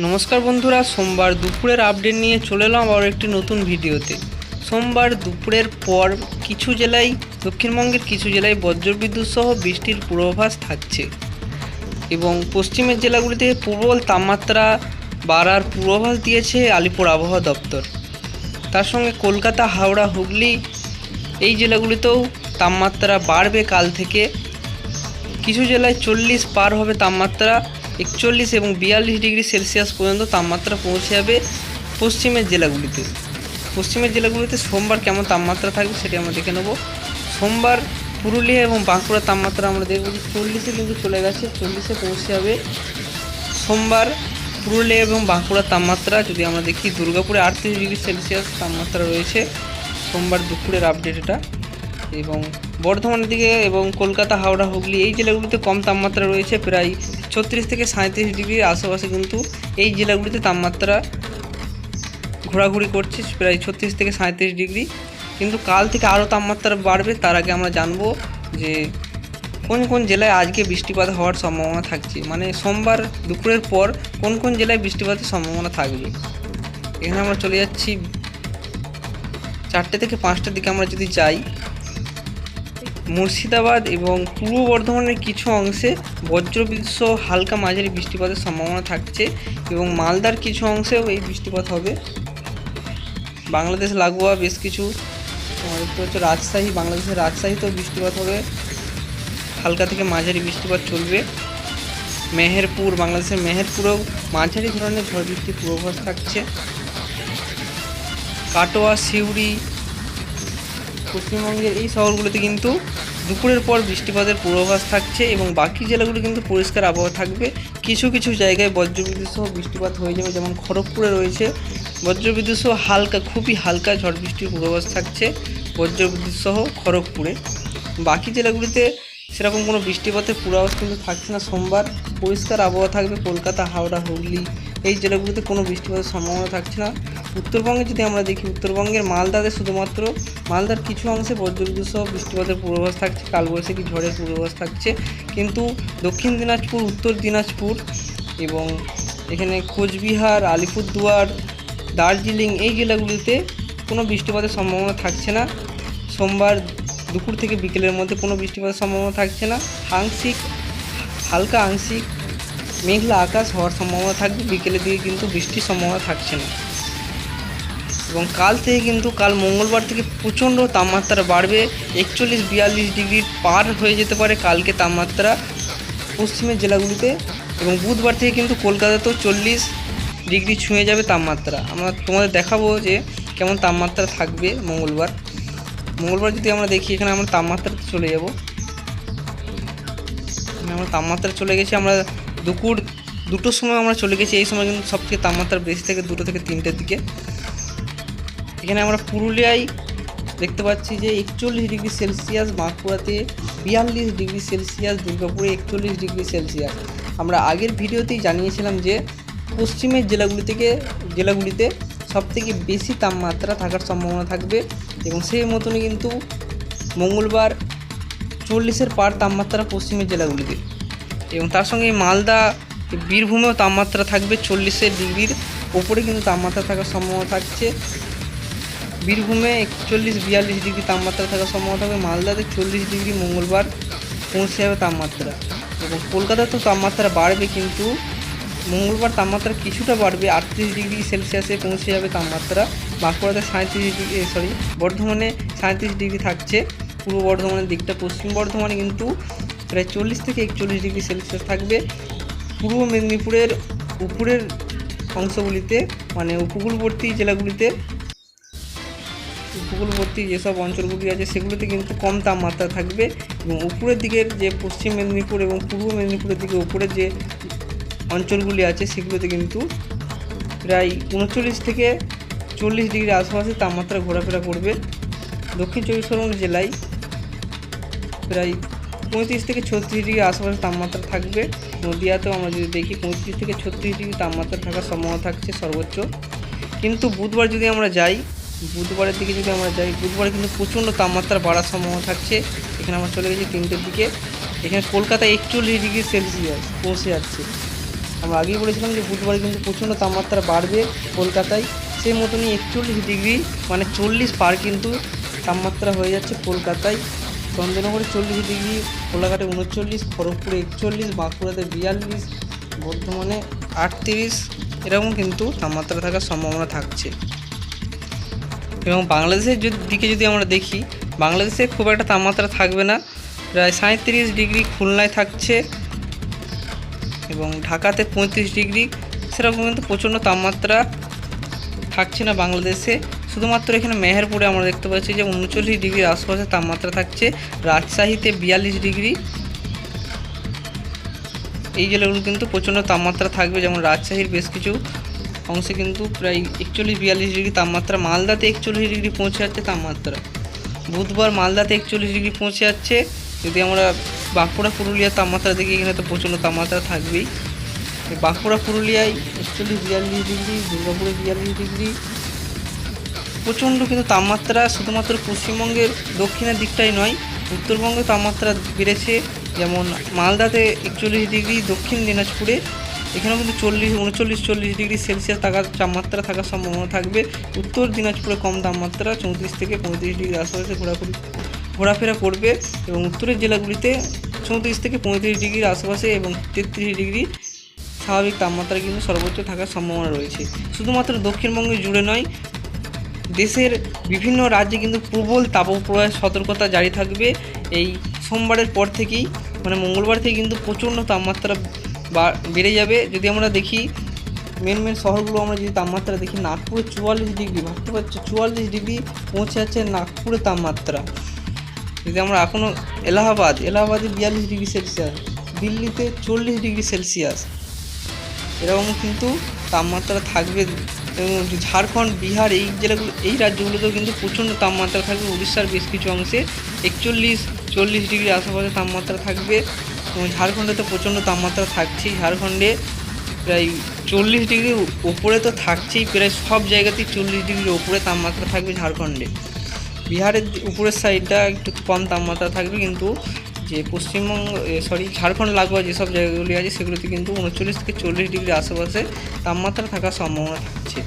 নমস্কার বন্ধুরা, সোমবার দুপুরের আপডেট নিয়ে চলে এলাম আবার একটি নতুন ভিডিওতে। সোমবার দুপুরের পর কিছু জেলায়, দক্ষিণবঙ্গের কিছু জেলায় বজ্রবিদ্যুৎ সহ বৃষ্টির পূর্বাভাস থাকছে। এবং পশ্চিমের জেলাগুলিতে প্রবল তাপমাত্রা বাড়ার পূর্বাভাস দিয়েছে আলিপুর আবহাওয়া দপ্তর। তার সঙ্গে কলকাতা, হাওড়া, হুগলি এই জেলাগুলিতেও তাপমাত্রা বাড়বে কাল থেকে। কিছু জেলায় চল্লিশ পার হবে তাপমাত্রা। একচল্লিশ এবং বিয়াল্লিশ ডিগ্রি সেলসিয়াস পর্যন্ত তাপমাত্রা পৌঁছে যাবে পশ্চিমের জেলাগুলিতে। পশ্চিমের জেলাগুলিতে সোমবার কেমন তাপমাত্রা থাকবে সেটি আমরা দেখে নেব। সোমবার পুরুলিয়া এবং বাঁকুড়ার তাপমাত্রা আমরা দেখব যে চল্লিশে কিন্তু চলে গেছে, চল্লিশে পৌঁছে যাবে। সোমবার পুরুলিয়া এবং বাঁকুড়ার তাপমাত্রা যদি আমরা দেখি, দুর্গাপুরে আটত্রিশ ডিগ্রি সেলসিয়াস তাপমাত্রা রয়েছে। সোমবার দুপুরের আপডেট এটা। এবং বর্ধমানের দিকে এবং কলকাতা, হাওড়া, হুগলি এই জেলাগুলিতে কম তাপমাত্রা রয়েছে, প্রায় ছত্রিশ থেকে সাঁত্রিশ ডিগ্রির আশেপাশে কিন্তু এই জেলাগুলিতে তাপমাত্রা ঘোরাঘুরি করছে প্রায় ছত্রিশ থেকে সাঁত্রিশ ডিগ্রি। কিন্তু কাল থেকে আরও তাপমাত্রা বাড়বে, তার আগে আমরা জানব যে কোন কোন জেলায় আজকে বৃষ্টিপাত হওয়ার সম্ভাবনা থাকছে। মানে সোমবার দুপুরের পর কোন কোন জেলায় বৃষ্টিপাতের সম্ভাবনা থাকবে? এখানে আমরা চলে যাচ্ছি। চারটে থেকে পাঁচটার দিকে আমরা যদি যাই মুর্শিদাবাদ এবং পূর্ব বর্ধমানের কিছু অংশে বজ্রবিদ্যুৎ সহ হালকা মাঝারি বৃষ্টিপাতের সম্ভাবনা থাকছে এবং মালদার কিছু অংশেও এই বৃষ্টিপাত হবে। বাংলাদেশ লাগোয়া বেশ কিছু হচ্ছে রাজশাহী, বাংলাদেশের রাজশাহীতেও বৃষ্টিপাত হবে। হালকা থেকে মাঝারি বৃষ্টিপাত চলবে। মেহেরপুর, বাংলাদেশের মেহেরপুরেও মাঝারি ধরনের ঝড় বৃষ্টির পূর্বাভাস থাকছে। কাটোয়া, সিউড়ি পশ্চিমবঙ্গের এই শহরগুলোতে কিন্তু দুপুরের পর বৃষ্টিপাতের পূর্বাভাস থাকছে এবং বাকি জেলাগুলো কিন্তু পরিষ্কার আবহাওয়া থাকবে। কিছু কিছু জায়গায় বজ্রবিদ্যুৎ সহ বৃষ্টিপাত হয়ে যাবে, যেমন খড়গপুরে রয়েছে। বজ্রবিদ্যুৎ সহ হালকা, খুবই হালকা ঝড় বৃষ্টির পূর্বাভাস থাকছে বজ্রবিদ্যুৎ সহ খড়গপুরে। বাকি জেলাগুলিতে সেরকম কোনো বৃষ্টিপাতের পূর্বাভাস কিন্তু থাকছে না। সোমবার পরিষ্কার আবহাওয়া থাকবে, কলকাতা, হাওড়া, হুগলি এই জেলাগুলিতে কোনো বৃষ্টিপাতের সম্ভাবনা থাকছে না। উত্তরবঙ্গে যদি আমরা দেখি, উত্তরবঙ্গের মালদাতে শুধুমাত্র মালদার কিছু অংশে বজ্রবিদ্যুৎ সহ বৃষ্টিপাতের পূর্বাভাস থাকছে। কালবৈশাখী ঝড়ের পূর্বাভাস থাকছে। কিন্তু দক্ষিণ দিনাজপুর, উত্তর দিনাজপুর এবং এখানে কোচবিহার, আলিপুরদুয়ার, দার্জিলিং এই জেলাগুলিতে কোনো বৃষ্টিপাতের সম্ভাবনা থাকছে না। সোমবার দুপুর থেকে বিকেলের মধ্যে কোনো বৃষ্টিপাতের সম্ভাবনা থাকছে না। আংশিক, হালকা আংশিক মেঘলা আকাশ হওয়ার সম্ভাবনা থাকবে, বিকেলের দিকে কিন্তু বৃষ্টির সম্ভাবনা থাকছে না। এবং কাল থেকে কিন্তু কাল মঙ্গলবার থেকে প্রচণ্ড তাপমাত্রা বাড়বে, একচল্লিশ বিয়াল্লিশ ডিগ্রি পার হয়ে যেতে পারে কালকে তাপমাত্রা পশ্চিমের জেলাগুলিতে। এবং বুধবার থেকে কিন্তু কলকাতাতেও চল্লিশ ডিগ্রি ছুঁয়ে যাবে তাপমাত্রা। আমরা তোমাদের দেখাবো যে কেমন তাপমাত্রা থাকবে মঙ্গলবার। মঙ্গলবার যদি আমরা দেখি, এখানে আমরা তাপমাত্রাতে চলে যাব। আমরা তাপমাত্রা চলে গেছি, আমরা দুপুর দুটোর সময় আমরা চলে গেছি, এই সময় কিন্তু সবথেকে তাপমাত্রা বেশি থেকে দুটো থেকে তিনটের দিকে। এখানে আমরা পুরুলিয়ায় দেখতে পাচ্ছি যে একচল্লিশ ডিগ্রি সেলসিয়াস, বাঁকুড়াতে বিয়াল্লিশ ডিগ্রি সেলসিয়াস, দুর্গাপুরে একচল্লিশ ডিগ্রি সেলসিয়াস। আমরা আগের ভিডিওতেই জানিয়েছিলাম যে পশ্চিমের জেলাগুলি থেকে, জেলাগুলিতে সবথেকে বেশি তাপমাত্রা থাকার সম্ভাবনা থাকবে এবং সেই মতনই কিন্তু মঙ্গলবার চল্লিশের পার তাপমাত্রা পশ্চিমের জেলাগুলিতে। এবং তার সঙ্গে মালদা বীরভূমেও তাপমাত্রা থাকবে চল্লিশের ডিগ্রির ওপরে কিন্তু তাপমাত্রা থাকার সম্ভাবনা থাকছে। বীরভূমে একচল্লিশ, বিয়াল্লিশ ডিগ্রি তাপমাত্রা থাকার সম্ভাবনা থাকবে। মালদাতে চল্লিশ ডিগ্রি মঙ্গলবার পৌঁছে যাবে তাপমাত্রা। এবং কলকাতাতেও তাপমাত্রা বাড়বে কিন্তু মঙ্গলবার তাপমাত্রা কিছুটা বাড়বে, আটত্রিশ ডিগ্রি সেলসিয়াসে পৌঁছে যাবে তাপমাত্রা। বাঁকুড়াতে সাঁত্রিশ ডিগ্রি সরি, বর্ধমানে সাঁত্রিশ ডিগ্রি থাকছে। পূর্ব বর্ধমানের দিকটা পশ্চিম বর্ধমানে কিন্তু প্রায় চল্লিশ থেকে একচল্লিশ ডিগ্রি সেলসিয়াস থাকবে। পূর্ব মেদিনীপুরের উপরের অংশগুলিতে মানে উপকূলবর্তী জেলাগুলিতে, উপকূলবর্তী যেসব অঞ্চলগুলি আছে, সেগুলিতে কিন্তু কম তাপমাত্রা থাকবে এবং উপরের দিকের যে পশ্চিম মেদিনীপুর এবং পূর্ব মেদিনীপুরের দিকে উপরের যে অঞ্চলগুলি আছে, সেগুলোতে কিন্তু প্রায় উনচল্লিশ থেকে চল্লিশ ডিগ্রি আশেপাশে তাপমাত্রা ঘোরাফেরা করবে। দক্ষিণ চব্বিশ পরগনা জেলায় প্রায় পঁয়ত্রিশ থেকে ছত্রিশ ডিগ্রি আশেপাশে তাপমাত্রা থাকবে। নদিয়াতেও আমরা যদি দেখি, পঁয়ত্রিশ থেকে ছত্রিশ ডিগ্রি তাপমাত্রা থাকার সম্ভাবনা থাকছে সর্বোচ্চ। কিন্তু বুধবার যদি আমরা যাই, বুধবারের দিকে যদি আমরা যাই, বুধবার কিন্তু প্রচণ্ড তাপমাত্রা বাড়ার সম্ভাবনা থাকছে। এখানে আমরা চলে গেছি তিনটের দিকে। এখানে কলকাতায় একচল্লিশ ডিগ্রি সেলসিয়াস পৌঁছে যাচ্ছে। আমরা আগেই বলেছিলাম যে বুধবারে কিন্তু প্রচণ্ড তাপমাত্রা বাড়বে কলকাতায়। সেই মতনই একচল্লিশ ডিগ্রি মানে চল্লিশ পার কিন্তু তাপমাত্রা হয়ে যাচ্ছে কলকাতায়। চন্দ্রনগরে চল্লিশ ডিগ্রি, কোলাঘাটে উনচল্লিশ, খড়গপুরে একচল্লিশ, বাঁকুড়াতে বিয়াল্লিশ, বর্ধমানে আটত্রিশ। এরকম কিন্তু তাপমাত্রা থাকার সম্ভাবনা থাকছে। এবং বাংলাদেশের দিকে যদি আমরা দেখি, বাংলাদেশে খুব একটা তাপমাত্রা থাকবে না। প্রায় সাঁত্রিশ ডিগ্রি খুলনায় থাকছে। এবং ঢাকাতে পঁয়ত্রিশ ডিগ্রি। সেরকম কিন্তু প্রচণ্ড তাপমাত্রা থাকছে না বাংলাদেশে। শুধুমাত্র এখানে মেহেরপুরে আমরা দেখতে পাচ্ছি যে উনচল্লিশ ডিগ্রির আশপাশে তাপমাত্রা থাকছে, রাজশাহীতে বিয়াল্লিশ ডিগ্রি। এই জেলাগুলো কিন্তু প্রচণ্ড তাপমাত্রা থাকবে, যেমন রাজশাহীর বেশ কিছু অংশে কিন্তু প্রায় একচল্লিশ বিয়াল্লিশ ডিগ্রি তাপমাত্রা, মালদাতে একচল্লিশ ডিগ্রি পৌঁছে যাচ্ছে তাপমাত্রা। বুধবার মালদাতে একচল্লিশ ডিগ্রি পৌঁছে যাচ্ছে। যদি আমরা বাঁকুড়া, পুরুলিয়ার তাপমাত্রা দেখি, এখানে তো প্রচণ্ড তাপমাত্রা থাকবেই। বাঁকুড়া, পুরুলিয়ায় একচল্লিশ বিয়াল্লিশ ডিগ্রি, দুর্গাপুরে বিয়াল্লিশ ডিগ্রি প্রচণ্ড কিন্তু তাপমাত্রা শুধুমাত্র পশ্চিমবঙ্গের দক্ষিণের দিকটাই নয়, উত্তরবঙ্গে তাপমাত্রা বেড়েছে। যেমন মালদাতে একচল্লিশ ডিগ্রি, দক্ষিণ দিনাজপুরে এখানেও কিন্তু চল্লিশ, উনচল্লিশ, চল্লিশ ডিগ্রি সেলসিয়াস থাকার তাপমাত্রা থাকার সম্ভাবনা থাকবে। উত্তর দিনাজপুরে কম তাপমাত্রা, চৌত্রিশ থেকে পঁয়ত্রিশ ডিগ্রি আশেপাশে ঘোরাঘুরি, ঘোরাফেরা করবে এবং উত্তরের জেলাগুলিতে চৌত্রিশ থেকে পঁয়ত্রিশ ডিগ্রির আশেপাশে এবং তেত্রিশ ডিগ্রি স্বাভাবিক তাপমাত্রা কিন্তু সর্বোচ্চ থাকার সম্ভাবনা রয়েছে। শুধুমাত্র দক্ষিণবঙ্গে জুড়ে নয় দেশের বিভিন্ন রাজ্যে কিন্তু প্রবল তাপপ্রবাহের সতর্কতা জারি থাকবে। এই সোমবারের পর থেকেই মানে মঙ্গলবার থেকে কিন্তু প্রচণ্ড তাপমাত্রা বেড়ে যাবে। যদি আমরা দেখি মেন মেন শহরগুলো আমরা যদি তাপমাত্রা দেখি, নাগপুরে চুয়াল্লিশ ডিগ্রি, ভাবতে পারছ? চুয়াল্লিশ ডিগ্রি পৌঁছে যাচ্ছে নাগপুরে তাপমাত্রা। যদি আমরা এখনও এলাহাবাদ, এলাহাবাদে বিয়াল্লিশ ডিগ্রি সেলসিয়াস, দিল্লিতে চল্লিশ ডিগ্রি সেলসিয়াস। এরকম কিন্তু তাপমাত্রা থাকবে এবং ঝাড়খণ্ড, বিহার এই জেলাগুলো, এই রাজ্যগুলোতেও কিন্তু প্রচণ্ড তাপমাত্রা থাকবে। উড়িষ্যার বেশ কিছু অংশে একচল্লিশ, চল্লিশ ডিগ্রি আশেপাশে তাপমাত্রা থাকবে এবং ঝাড়খণ্ডে তো প্রচণ্ড তাপমাত্রা থাকছেই। ঝাড়খণ্ডে প্রায় চল্লিশ ডিগ্রি ওপরে তো থাকছেই, প্রায় সব জায়গাতেই চল্লিশ ডিগ্রির ওপরে তাপমাত্রা থাকবে ঝাড়খণ্ডে। বিহারের উপরের সাইডটা একটু কম তাপমাত্রা থাকবে কিন্তু যে পশ্চিমবঙ্গ সরি ঝাড়খণ্ড, লাগোয়া যেসব জায়গাগুলি আছে, সেগুলোতে কিন্তু উনচল্লিশ থেকে চল্লিশ ডিগ্রি আশেপাশে তাপমাত্রা থাকার সম্ভাবনা থাকছে।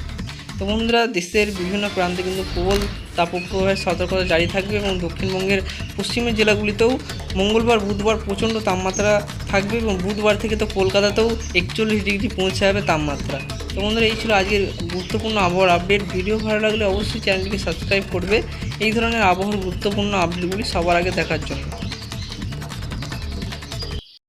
তো বন্ধুরা, দেশের বিভিন্ন প্রান্তে কিন্তু প্রবল তাপপ্রবাহের সতর্কতা জারি থাকবে এবং দক্ষিণবঙ্গের পশ্চিমের জেলাগুলিতেও মঙ্গলবার, বুধবার প্রচণ্ড তাপমাত্রা থাকবে এবং বুধবার থেকে তো কলকাতাতেও একচল্লিশ ডিগ্রি পৌঁছে যাবে তাপমাত্রা। তো বন্ধুরা, এই ছিল আজকের গুরুত্বপূর্ণ আবহাওয়ার আপডেট। ভিডিও ভালো লাগলে অবশ্যই চ্যানেলটিকে সাবস্ক্রাইব করবে। এই ধরনের আবহাওয়ার গুরুত্বপূর্ণ আপডেটগুলি সবার আগে দেখার জন্য।